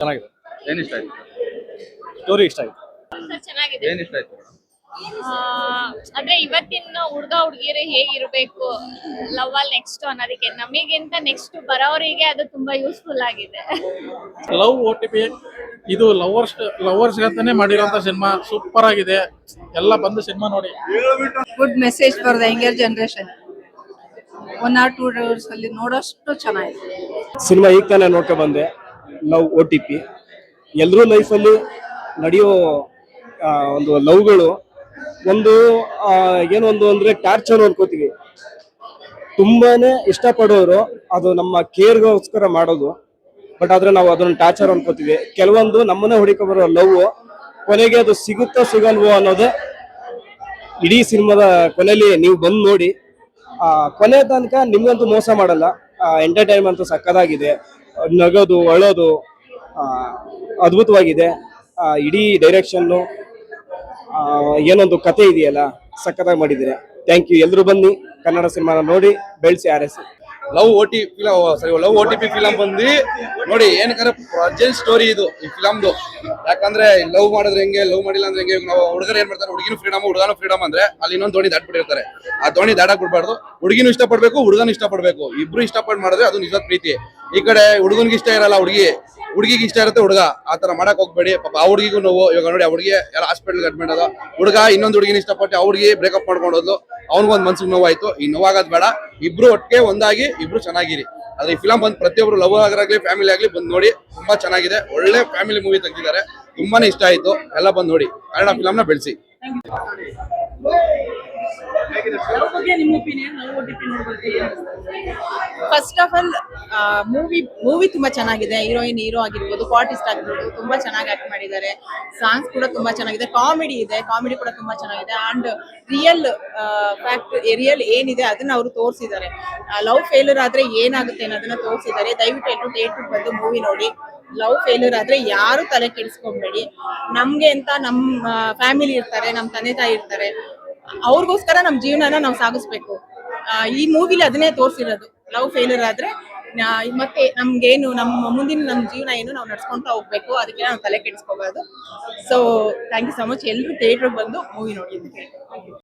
ಚೆನ್ನಾಗಿದೆ. ಏನ್ ಇಷ್ಟ ಆಯ್ತು? ಸ್ಟೋರಿ ಇಷ್ಟ ಆಯ್ತು. ಸರ್ ಚೆನ್ನಾಗಿದೆ. ಏನ್ ಇಷ್ಟ ಆಯ್ತು? ಆ, ಅಂದ್ರೆ ಇವತ್ತಿನ ಹುಡುಗ ಹುಡುಗಿಯರು ಹೇಗಿರ್ಬೇಕು ಲವ್ ಅಲ್ಲಿ ನೆಕ್ಸ್ಟ್ ಅನ್ನೋದಕ್ಕೆ ನಮಗಿಂತ ನೆಕ್ಸ್ಟ್ ಬರೋರಿಗೆ ಅದು ತುಂಬಾ ಯೂಸ್ಫುಲ್ ಆಗಿದೆ. ಲವ್ ಓ ಟಿ ಪಿ ಇದು ಲವರ್ಸ್ ಲವರ್ಸ್ ಅಂತಾನೆ ಮಾಡಿರೋ ಸಿನಿಮಾ ಸೂಪರ್ ಆಗಿದೆ. ಎಲ್ಲ ಬಂದು ಸಿನಿಮಾ ನೋಡಿ. Good message for the younger generation one or two hours ಅಲ್ಲಿ ನೋಡೋಷ್ಟು ಚೆನ್ನಾಗಿದೆ. ಸಿನಿಮಾ ಈಗ ತಾನೇ ನೋಡ್ಕೊ ಬಂದೆ. ಲವ್ ಓ ಟಿ ಪಿ ಎಲ್ಲರೂ ಲೈಫಲ್ಲಿ ನಡೆಯೋ ಒಂದು ಲವ್ಗಳು ಒಂದು ಆ, ಒಂದು ಅಂದ್ರೆ ಟಾರ್ಚರ್ ಅನ್ಕೋತೀವಿ. ತುಂಬಾನೇ ಇಷ್ಟಪಡೋರು ಅದು ನಮ್ಮ ಕೇರ್ಗೋಸ್ಕರ ಮಾಡೋದು. ಬಟ್ ಆದ್ರೆ ನಾವು ಅದನ್ನ ಟಾರ್ಚರ್ ಅನ್ಕೋತೀವಿ. ಕೆಲವೊಂದು ನಮ್ಮನ್ನೇ ಹುಡುಕ ಬರೋ ಲವ್ ಕೊನೆಗೆ ಅದು ಸಿಗುತ್ತೋ ಸಿಗಲ್ವೋ ಅನ್ನೋದು ಇಡೀ ಸಿನಿಮಾದ ಕೊನೆಯಲ್ಲಿ ನೀವು ಬಂದು ನೋಡಿ. ಕೊನೆ ತನಕ ನಿಮ್ಗಂತೂ ಮೋಸ ಮಾಡಲ್ಲ. ಎಂಟರ್ಟೈನ್ಮೆಂಟ್ ಸಕ್ಕದಾಗಿದೆ. ನಗೋದು, ಅಳೋದು ಅದ್ಭುತವಾಗಿದೆ. ಇಡೀ ಡೈರೆಕ್ಷನ್ನು ಏನೊಂದು ಕತೆ ಇದೆಯಲ್ಲ, ಸಖತ್ತಾಗಿ ಮಾಡಿದ್ದೀರಿ. ಥ್ಯಾಂಕ್ ಯು ಎಲ್ಲರೂ ಬನ್ನಿ, ಕನ್ನಡ ಸಿನಿಮಾನ ನೋಡಿ, ಬೆಳೆಸಿ ಆರೈಸಿ. ಲವ್ ಓ ಟಿ ಸರಿ love O T P film ಬಂದು ನೋಡಿ ಏನಕ್ಕಂದ್ರೆ ಪ್ರಜೆಂಟ್ ಸ್ಟೋರಿ ಇದು, ಈ ಫಿಲಮ್ದು ಯಾಕಂದ್ರೆ ಲವ್ ಮಾಡಿದ್ರೆ ಹೆಂಗೆ, ಲವ್ ಮಾಡಿಲ್ಲ ಅಂದ್ರೆ ಹೆಂಗೆ, ನಾವು ಹುಡುಗರು ಏನ್ ಮಾಡ್ತಾರೆ, ಹುಡುಗಿನ ಫ್ರೀಡಮ್ ಹುಡುಗನ ಫ್ರೀಡಮ್ ಅಂದ್ರೆ ಅಲ್ಲಿ ಇನ್ನೊಂದು ದೋಣಿ ದಾಟ್ಬಿಟ್ಟಿರ್ತಾರೆ. ಆ ದೋಣಿ ದಾಟಕ್ ಬಿಡ್ಬಾರ್ದು ಹುಡುಗಿನೂ ಇಷ್ಟಪಡ್ಬೇಕು, ಹುಡುಗನ ಇಷ್ಟಪಡ್ಬೇಕು. ಇಬ್ರು ಇಷ್ಟಪಟ್ಟು ಮಾಡಿದ್ರೆ ಅದು ನಿಜ ಪ್ರೀತಿ. ಈ ಕಡೆ ಹುಡುಗನಿಗೆ ಇಷ್ಟ ಇರಲ್ಲ ಹುಡುಗಿ. ಹುಡುಗಿಗೆ ಇಷ್ಟ ಇರುತ್ತೆ ಹುಡುಗ, ಆ ತರ ಮಾಡಕ್ ಹೋಗ್ಬೇಡಿ. ಪಾಪ ಆ ಹುಡುಗಿಗೂ ನೋವು. ಇವಾಗ ನೋಡಿ, ಆ ಹುಡುಗಿ ಯಾರು ಹಾಸ್ಪಿಟಲ್ ಅಡ್ಮಿಟ್ ಅದ ಹುಡುಗ ಇನ್ನೊಂದು ಹುಡುಗಿನ ಇಷ್ಟಪಟ್ಟು ಆ ಹುಡುಗಿ ಬ್ರೇಕಪ್ ಮಾಡ್ಕೊಂಡೋದ್ಲು ಅವ್ನಿಗೊಂದು ಮನ್ಸಿಗೆ ನೋವಾಯ್ತು. ಈ ನೋವಾಗೋದ್ ಬೇಡ. ಇಬ್ರು ಒಟ್ಟಿಗೆ ಒಂದಾಗಿ ಇಬ್ರು ಚೆನ್ನಾಗಿರಿ. ಅದ್ರ ಈ ಫಿಲಮ್ ಬಂದ್ ಪ್ರತಿಯೊಬ್ರು ಲವ್ ಆಗರಾಗ್ಲಿ ಫ್ಯಾಮಿಲಿ ಆಗ್ಲಿ ಬಂದ್ ನೋಡಿ, ತುಂಬಾ ಚೆನ್ನಾಗಿದೆ. ಒಳ್ಳೆ ಫ್ಯಾಮಿಲಿ ಮೂವಿ ತೆಗ್ದಿದ್ದಾರೆ. ತುಂಬಾನೇ ಇಷ್ಟ ಆಯ್ತು. ಎಲ್ಲ ಬಂದ್ ನೋಡಿ. ಕನ್ನಡ ಫಿಲಂ ನ ಬೆಳೆಸಿ. First of all movie movie ತುಂಬಾ ಚೆನ್ನಾಗಿದೆ. ಹೀರೋಯಿನ್ ಹೀರೋ ಆಗಿರ್ಬೋದು ಪಾರ್ಟಿಸ್ಟ್ ಆಗಿರ್ಬೋದು ತುಂಬಾ ಚೆನ್ನಾಗಿ ಆಕ್ಟ್ ಮಾಡಿದ್ದಾರೆ. ಸಾಂಗ್ಸ್ ಕೂಡ ತುಂಬಾ ಚೆನ್ನಾಗಿದೆ. ಕಾಮಿಡಿ ಇದೆ. ಕಾಮಿಡಿ ಕೂಡ ತುಂಬಾ ಚೆನ್ನಾಗಿದೆ. ಅಂಡ್ ರಿಯಲ್ ಫ್ಯಾಕ್ಟ್ ರಿಯಲ್ ಏನಿದೆ ಅದನ್ನ ಅವರು ತೋರಿಸಿದ್ದಾರೆ. ಲವ್ ಫೇಲ್ಯೂರ್ ಆದ್ರೆ ಏನಾಗುತ್ತೆ ಅನ್ನೋದನ್ನ ತೋರಿಸಿದ್ದಾರೆ. ದಯವಿಟ್ಟು ಎಲ್ಲರೂ ಥಿಯೇಟರ್ ಬಂದು ಮೂವಿ ನೋಡಿ. ಲವ್ ಫೇಲ್ಯೂರ್ ಆದ್ರೆ ಯಾರು ತಲೆ ಕೆಡಿಸ್ಕೊಂಬೇಡಿ. ನಮ್ಗೆ ಅಂತ ನಮ್ಮ ಫ್ಯಾಮಿಲಿ ಇರ್ತಾರೆ ನಮ್ಮ ತಂದೆ ತಾಯಿ ಇರ್ತಾರೆ. ಅವ್ರಿಗೋಸ್ಕರ ನಮ್ಮ ಜೀವನನ ನಾವು ಸಾಗಿಸ್ಬೇಕು. ಈ ಮೂವಿಲಿ ಅದನ್ನೇ ತೋರಿಸಿರೋದು. ಲವ್ ಫೇಲ್ಯೂರ್ ಆದ್ರೆ ಮತ್ತೆ ನಮ್ಗೇನು ನಮ್ಮ ಮುಂದಿನ ನಮ್ಮ ಜೀವನ ಏನು ನಾವು ನಡ್ಸ್ಕೊಂತಾ ಹೋಗ್ಬೇಕು, ಅದಕ್ಕೆ ನಾವು ತಲೆ ಕೆಡಿಸ್ಕೋಬಾರ್ದು. So thank you so much ಎಲ್ಲರೂ ಥಿಯೇಟ್ರಿಗೆ ಬಂದು ಮೂವಿ ನೋಡಿ ಅಂತ ಕೇಳ್ತೀನಿ